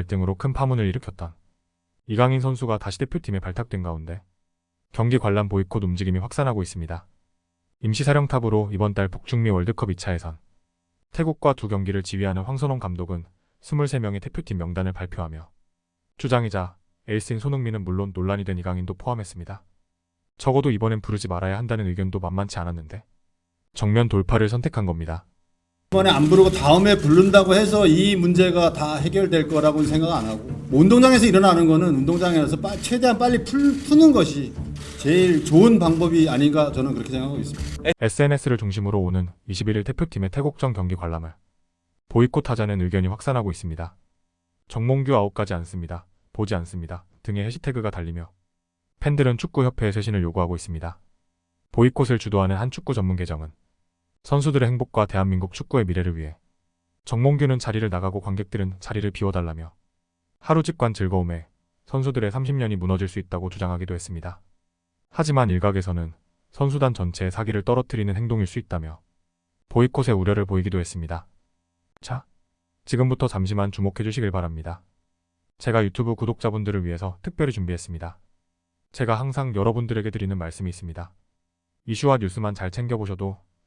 갈등으로 큰 파문을 일으켰던 이강인 선수가 다시 대표팀에 발탁된 가운데 경기 관람 보이콧 움직임이 확산하고 있습니다. 임시사령탑으로 이번 달 북중미 월드컵 2차에선 태국과 두 경기를 지휘하는 황선홍 감독은 23명의 대표팀 명단을 발표하며 주장이자 에이스인 손흥민은 물론 논란이 된 이강인도 포함했습니다. 적어도 이번엔 부르지 말아야 한다는 의견도 만만치 않았는데 정면 돌파를 선택한 겁니다. 이번에 안 부르고 다음에 부른다고 해서 이 문제가 다 해결될 거라고는 생각 안 하고 뭐 운동장에서 일어나는 거는 운동장에서 빠- 최대한 빨리 풀, 푸는 것이 제일 좋은 방법이 아닌가 저는 그렇게 생각하고 있습니다. SNS를 중심으로 오는 21일 대표팀의 태국전 경기 관람을 보이콧하자는 의견이 확산하고 있습니다. 정몽규 아웃까지 않습니다. 보지 않습니다. 등의 해시태그가 달리며 팬들은 축구협회의 쇄신을 요구하고 있습니다. 보이콧을 주도하는 한 축구 전문 계정은 선수들의 행복과 대한민국 축구의 미래를 위해 정몽규는 자리를 나가고 관객들은 자리를 비워달라며 하루 직관 즐거움에 선수들의 30년이 무너질 수 있다고 주장하기도 했습니다. 하지만 일각에서는 선수단 전체의 사기를 떨어뜨리는 행동일 수 있다며 보이콧의 우려를 보이기도 했습니다. 자, 지금부터 잠시만 주목해 주시길 바랍니다. 제가 유튜브 구독자분들을 위해서 특별히 준비했습니다. 제가 항상 여러분들에게 드리는 말씀이 있습니다. 이슈와 뉴스만 잘 챙겨보셔도